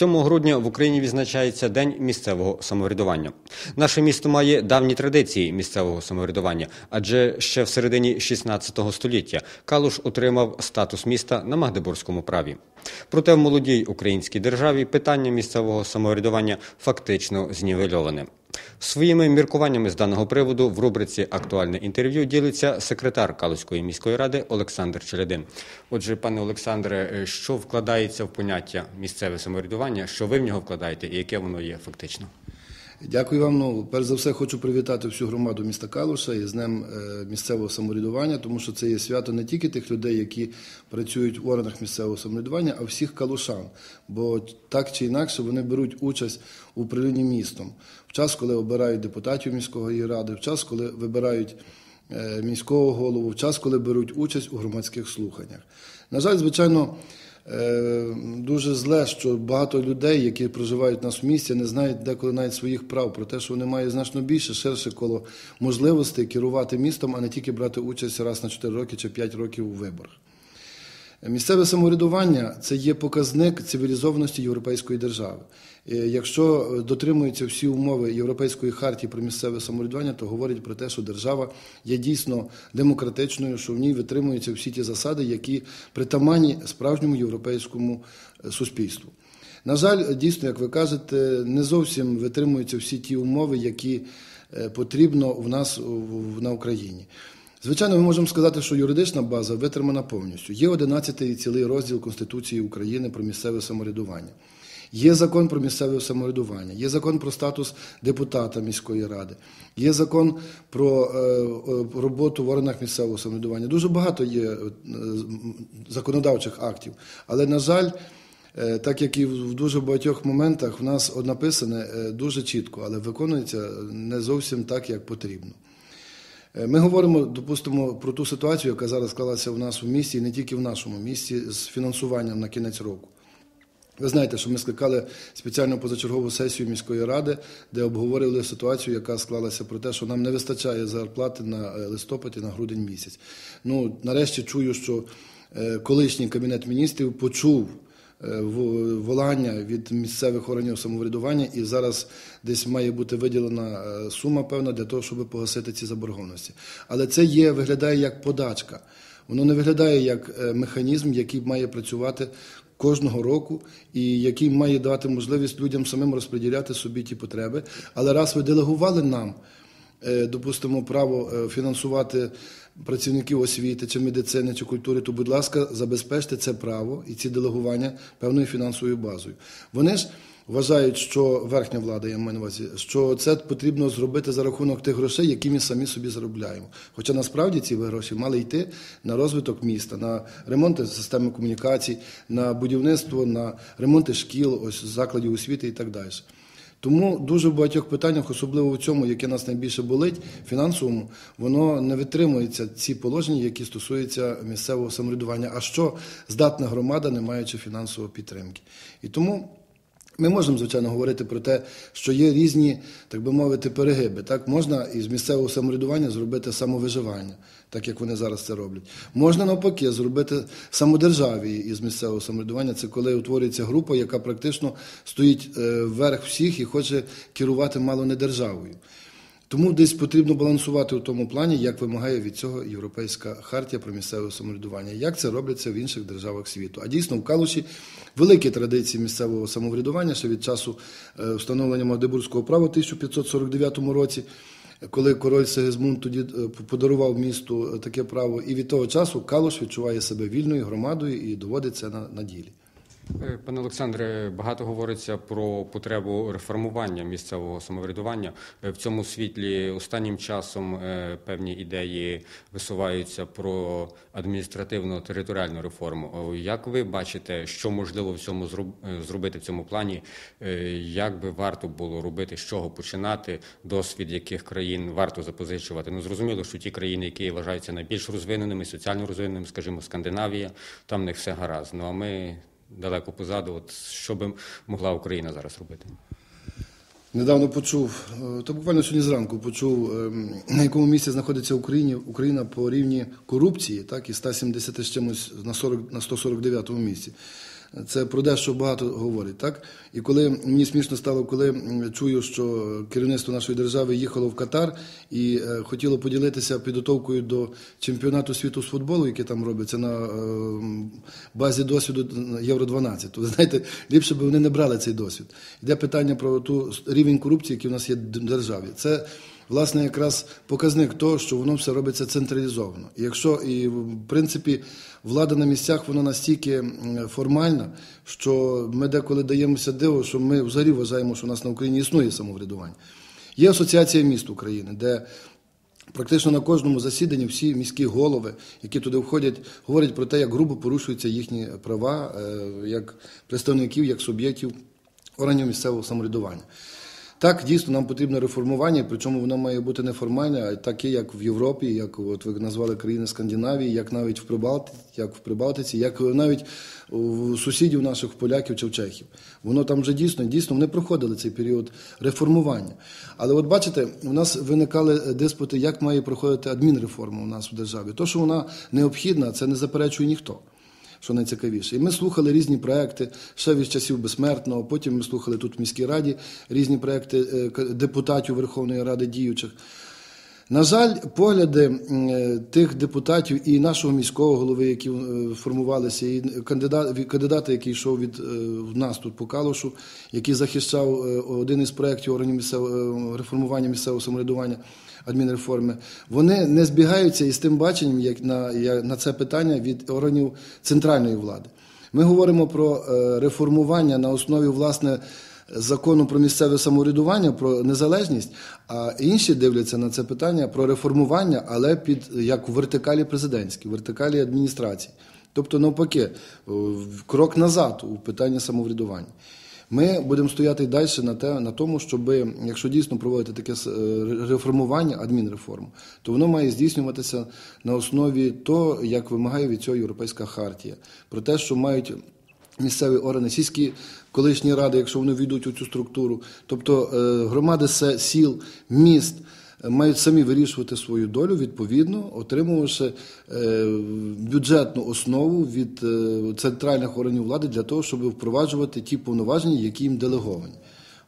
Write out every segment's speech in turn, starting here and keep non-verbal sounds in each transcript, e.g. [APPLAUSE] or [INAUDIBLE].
7 грудня в Україні відзначається День місцевого самоврядування. Наше місто має давні традиції місцевого самоврядування, адже ще в середині 16 століття Калуш отримав статус міста на Магдебурзькому праві. Проте в молодій українській державі питання місцевого самоврядування фактично знівельоване. Своїми міркуваннями з даного приводу в рубриці Актуальне інтерв'ю ділиться секретар Калуської міської ради Олександр Челядин. Отже, пане Олександре, е, що вкладається в поняття місцеве самоврядування, що ви в нього вкладаєте і яке воно є фактично? Дякую вам. Ну, перш за все, хочу привітати всю громаду міста Калуша із Днем е, місцевого самоврядування, тому що це є свято не тільки тих людей, які працюють в органах місцевого самоврядування, а всіх калушан. Бо так чи інакше вони беруть участь у управлінні містом в час, коли обирають депутатів міської ради, в час, коли вибирають е, міського голову, в час, коли беруть участь у громадських слуханнях. На жаль, звичайно. Е, дуже зле, що багато людей, які проживають в нас в місті, не знають деколи навіть своїх прав про те, що вони мають значно більше, ширше коло можливостей керувати містом, а не тільки брати участь раз на 4 роки чи 5 років у виборах. Місцеве самоврядування це є показник цивілізованості європейської держави. Е, якщо дотримуються всі умови Європейської хартії про місцеве самоврядування, то говорить про те, що держава є дійсно демократичною, що в ній витримуються всі ті засади, які притаманні справжньому європейському е, суспільству. На жаль, дійсно, як ви кажете, не зовсім витримуються всі ті умови, які е, потрібно в нас на Україні. Звичайно, ми можемо сказати, що юридична база витримана повністю. Є 11-й цілий розділ Конституції України про місцеве самоврядування. Є закон про місцеве самоврядування, є закон про статус депутата міської ради, є закон про е, е, роботу в органах місцевого самоврядування. Дуже багато є е, законодавчих актів. Але, на жаль, так як і в дуже багатьох моментах в нас написане дуже чітко, але виконується не зовсім так, як потрібно. Ми говоримо, допустимо, про ту ситуацію, яка зараз склалася в нас в місті, і не тільки в нашому місті, з фінансуванням на кінець року. Ви знаєте, що ми скликали спеціальну позачергову сесію міської ради, де обговорювали ситуацію, яка склалася про те, що нам не вистачає зарплати на е, листопад і на грудень місяць. Ну, нарешті чую, що е, колишній кабінет міністрів почув. Е, волання від місцевих органів самоврядування, і зараз десь має бути виділена сума певна для того, щоб погасити ці заборгованості. Але це є виглядає як подачка. Воно не виглядає як механізм, який має працювати кожного року, і який має дати можливість людям самим розподіляти собі ті потреби. Але раз ви делегували нам, е, допустимо, право е, фінансувати працівників освіти, чи медицини, чи культури, то, будь ласка, забезпечте це право і ці делегування певною фінансовою базою. Вони ж вважають, що верхня влада, я маю на увазі, що це потрібно зробити за рахунок тих грошей, які ми самі собі заробляємо. Хоча насправді ці гроші мали йти на розвиток міста, на ремонти системи комунікацій, на будівництво, на ремонти шкіл, ось закладів освіти і так далі. Тому дуже в багатьох питаннях, особливо в цьому, яке нас найбільше болить, фінансовому, воно не витримується ці положення, які стосуються місцевого самоврядування. А що здатна громада, не маючи фінансової підтримки? І тому. Ми можемо, звичайно, говорити про те, що є різні, так би мовити, перегиби. Так можна із місцевого самоврядування зробити самовиживання, так як вони зараз це роблять. Можна навпаки зробити самодержаві із місцевого самоврядування. Це коли утворюється група, яка практично стоїть е, вверх всіх і хоче керувати мало не державою. Тому десь потрібно балансувати у тому плані, як вимагає від цього Європейська хартія про місцеве самоврядування, як це робиться в інших державах світу. А дійсно в Калуші великі традиції місцевого самоврядування ще від часу е, встановлення Магдебурзького права в 1549 році. Коли король Сегизмунд тоді е, подарував місту таке право, і від того часу Калуш відчуває себе вільною громадою і доводить це на, на ділі. Е, пане Олександре, багато говориться про потребу реформування місцевого самоврядування. Е, в цьому світлі останнім часом е, певні ідеї висуваються про адміністративну територіальну реформу. Як ви бачите, що можливо в цьому зробити в цьому плані? Як би варто було робити, з чого починати, досвід яких країн варто запозичувати? Ну зрозуміло, що ті країни, які вважаються найбільш розвиненими, соціально розвиненими, скажімо, Скандинавія, там в них все гаразд. Ну а ми далеко позаду. От що би могла Україна зараз робити? Недавно почув, е, то буквально сьогодні зранку почув, ем, на якому місці знаходиться Україна Україна по рівні корупції, так, і 170 з чимось на 40, на 149 місці. Це про дещо багато говорить. Так? І коли мені смішно стало, коли чую, що керівництво нашої держави їхало в Катар і е, хотіло поділитися підготовкою до чемпіонату світу з футболу, який там робиться на е, базі досвіду Євро 12 то знаєте, ліпше б вони не брали цей досвід. Йде питання про ту рівень корупції, який у нас є в державі. Це власне якраз показник того, що воно все робиться централізовано. І якщо і в принципі влада на місцях вона настільки формальна, що ми деколи даємося диво, що ми взагалі вважаємо, що у нас на Україні існує самоврядування. Є асоціація міст України, де Практично на кожному засіданні всі міські голови, які туди входять, говорять про те, як грубо порушуються їхні права, е, як представників, як суб'єктів органів місцевого самоврядування. Так, дійсно, нам потрібне реформування, причому воно має бути неформальне, а таке, як в Європі, як от ви назвали країни Скандинавії, як навіть в Прибалтиці, як в Прибалтиці, як навіть у сусідів наших поляків чи в чехів. Воно там вже дійсно дійсно вони проходили цей період реформування. Але от бачите, у нас виникали диспути, як має проходити адмінреформа у нас в державі. То, що вона необхідна, це не заперечує ніхто що найцікавіше. І ми слухали різні проекти ще від часів безсмертного. Потім ми слухали тут в міській раді різні проекти е, депутатів Верховної Ради діючих. На жаль, погляди е, тих депутатів і нашого міського голови, які е, формувалися, і кандидата, кандидата, який йшов від нас тут по Калушу, який захищав один із проєктів органів місцевого реформування місцевого самоврядування адмінреформи, вони не збігаються із тим баченням, як на, на це питання від органів центральної влади. Ми говоримо про е, реформування на основі власне. Закону про місцеве самоврядування, про незалежність, а інші дивляться на це питання про реформування, але під як у вертикалі президентській, вертикалі адміністрації. Тобто, навпаки, крок назад у питанні самоврядування. Ми будемо стояти далі на те, на тому, щоб якщо дійсно проводити таке е, реформування, адмінреформу, то воно має здійснюватися на основі того, як вимагає від цього європейська хартія, про те, що мають. Місцеві органи, сільські колишні ради, якщо вони війдуть у цю структуру, тобто е, громади сіл, міст, мають самі вирішувати свою долю відповідно, отримувавши е, бюджетну основу від е, центральних органів влади для того, щоб впроваджувати ті повноваження, які їм делеговані.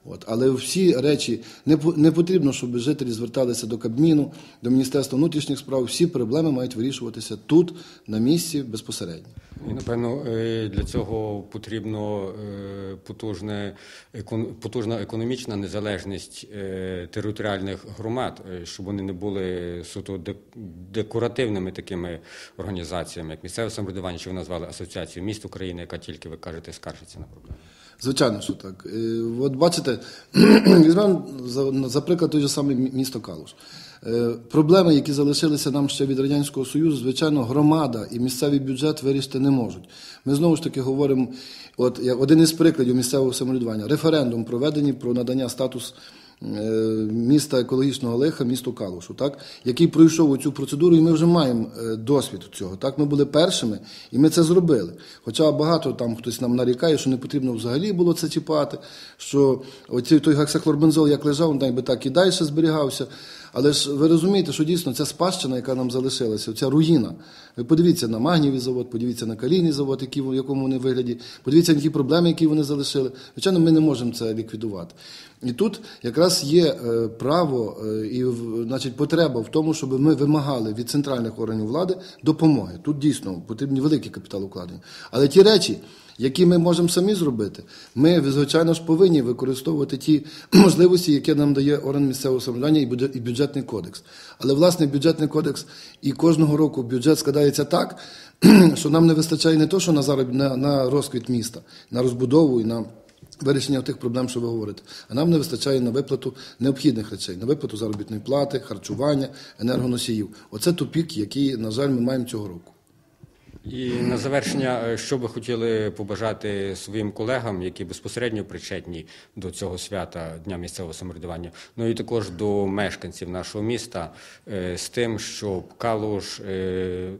От. Але всі речі не не потрібно, щоб жителі зверталися до Кабміну, до Міністерства внутрішніх справ. Всі проблеми мають вирішуватися тут, на місці, безпосередньо. І напевно е, для цього потрібно е, потужне потужна економічна незалежність е, територіальних громад, щоб вони не були суто декоративними такими організаціями, як місцеве самоврядування, що ви назвали асоціацією міст України, яка тільки ви кажете, скаржиться на проблеми. Звичайно, що так. От бачите, [CLEARS THROAT] візьмемо за, приклад той же самий місто Калуш. Е, проблеми, які залишилися нам ще від Радянського Союзу, звичайно, громада і місцевий бюджет вирішити не можуть. Ми знову ж таки говоримо, от один із прикладів місцевого самоврядування референдум проведений про надання статусу Е, міста екологічного лиха, місту Калушу, так, який пройшов цю процедуру, і ми вже маємо е, досвід цього. Так, Ми були першими, і ми це зробили. Хоча багато там хтось нам нарікає, що не потрібно взагалі було це чіпати, що оцей той гексахлорбензол як лежав, він би так і далі зберігався. Але ж ви розумієте, що дійсно ця спадщина, яка нам залишилася, ця руїна. Ви подивіться на магнієвий завод, подивіться на калійний завод, який, в якому вони вигляді, подивіться на ті проблеми, які вони залишили. Звичайно, ми не можемо це ліквідувати. І тут якраз є е, право е, і значить, потреба в тому, щоб ми вимагали від центральних органів влади допомоги. Тут дійсно потрібні великі капіталовкладення. Але ті речі які ми можемо самі зробити, ми, звичайно ж, повинні використовувати ті [CLEARS THROAT] можливості, які нам дає орган місцевого самоврядування і бюджетний кодекс. Але власне бюджетний кодекс і кожного року бюджет складається так, [CLEARS THROAT] що нам не вистачає не то, що на зароб... на, на розквіт міста, на розбудову і на. Вирішення тих проблем, що ви говорите, а нам не вистачає на виплату необхідних речей, на виплату заробітної плати, харчування, енергоносіїв. Оце тупік, який, на жаль, ми маємо цього року. І на завершення, е, що би хотіли побажати своїм колегам, які безпосередньо причетні до цього свята Дня місцевого самоврядування, ну і також до мешканців нашого міста е, з тим, щоб Калуш е,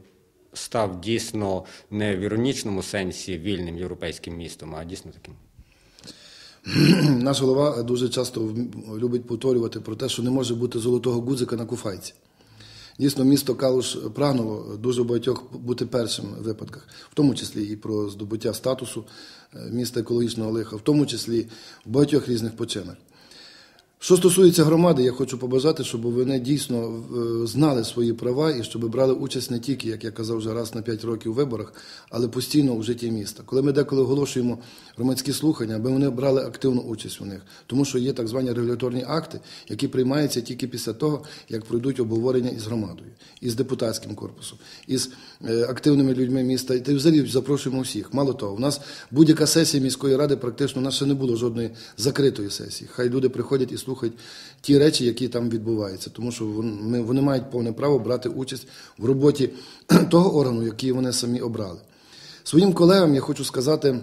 став дійсно не в іронічному сенсі вільним європейським містом, а дійсно таким. Наш голова дуже часто любить повторювати про те, що не може бути золотого гудзика на куфайці. Дійсно, місто Калуш прагнуло дуже багатьох бути першим в випадках, в тому числі і про здобуття статусу е, міста екологічного лиха, в тому числі в багатьох різних починах. Що стосується громади, я хочу побажати, щоб вони дійсно е, знали свої права і щоб брали участь не тільки, як я казав, вже раз на 5 років у виборах, але постійно у житті міста. Коли ми деколи оголошуємо громадські слухання, аби вони брали активну участь у них, тому що є так звані регуляторні акти, які приймаються тільки після того, як пройдуть обговорення із громадою, із депутатським корпусом, із е, активними людьми міста. І взагалі запрошуємо всіх. Мало того, у нас будь-яка сесія міської ради, практично у нас ще не було жодної закритої сесії. Хай люди приходять і слухають ті речі, які там відбуваються, тому що вони, вони мають повне право брати участь в роботі [CLEARS THROAT] того органу, який вони самі обрали. Своїм колегам я хочу сказати.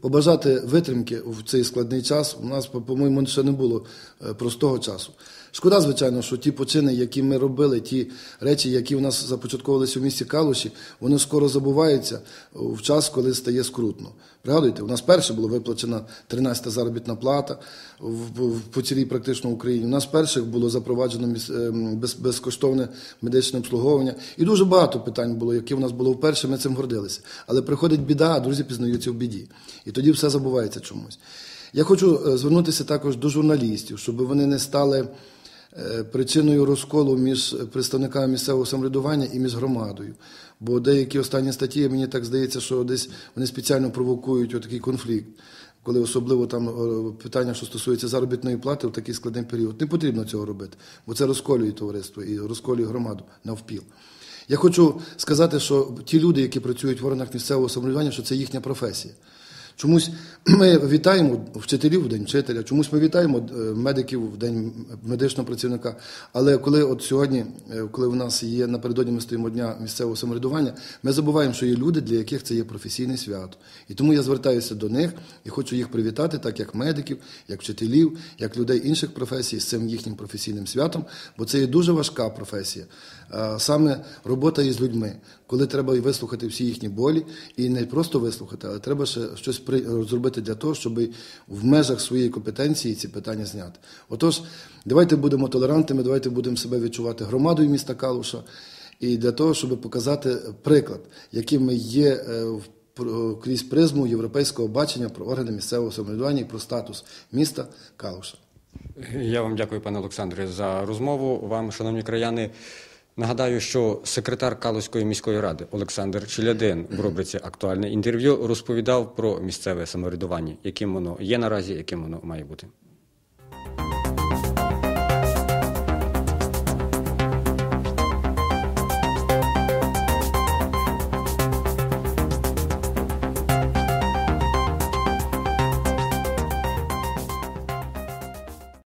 Побажати витримки в цей складний час. У нас, по- по-моєму, ще не було е, простого часу. Шкода, звичайно, що ті почини, які ми робили, ті речі, які у нас започатковувалися в місті Калуші, вони скоро забуваються в час, коли стає скрутно. Пригадуєте, у нас перше було виплачена 13-та заробітна плата в, в- по цілій практично Україні. У нас перших було запроваджено ем, без, безкоштовне медичне обслуговування. І дуже багато питань було, які у нас було вперше, ми цим гордилися. Але приходить біда, а друзі пізнаються в біді. І тоді все забувається чомусь. Я хочу е, звернутися також до журналістів, щоб вони не стали причиною розколу між представниками місцевого самоврядування і між громадою. Бо деякі останні статті, мені так здається, що десь вони спеціально провокують отакий конфлікт. Коли особливо там е, питання, що стосується заробітної плати в такий складний період, не потрібно цього робити, бо це розколює товариство і розколює громаду навпіл. Я хочу сказати, що ті люди, які працюють в органах місцевого самоврядування, що це їхня професія. Чомусь [CLEARS THROAT] ми вітаємо вчителів в день вчителя, чомусь ми вітаємо е, медиків в день медичного працівника. Але коли от сьогодні, е, коли в нас є напередодні ми стоїмо дня місцевого самоврядування, ми забуваємо, що є люди, для яких це є професійне свято. І тому я звертаюся до них і хочу їх привітати, так як медиків, як вчителів, як людей інших професій з цим їхнім професійним святом, бо це є дуже важка професія. Саме робота із людьми, коли треба вислухати всі їхні болі, і не просто вислухати, але треба ще щось зробити для того, щоб в межах своєї компетенції ці питання зняти. Отож, давайте будемо толерантними, давайте будемо себе відчувати громадою міста Калуша, і для того, щоб показати приклад, яким ми є е, в крізь призму європейського бачення про органи місцевого самоврядування і про статус міста Калуша. Я вам дякую, пане Олександре, за розмову. Вам, шановні краяни. Нагадаю, що секретар Калузької міської ради Олександр Челядин в рубриці Актуальне інтерв'ю розповідав про місцеве самоврядування, яким воно є наразі, яким воно має бути.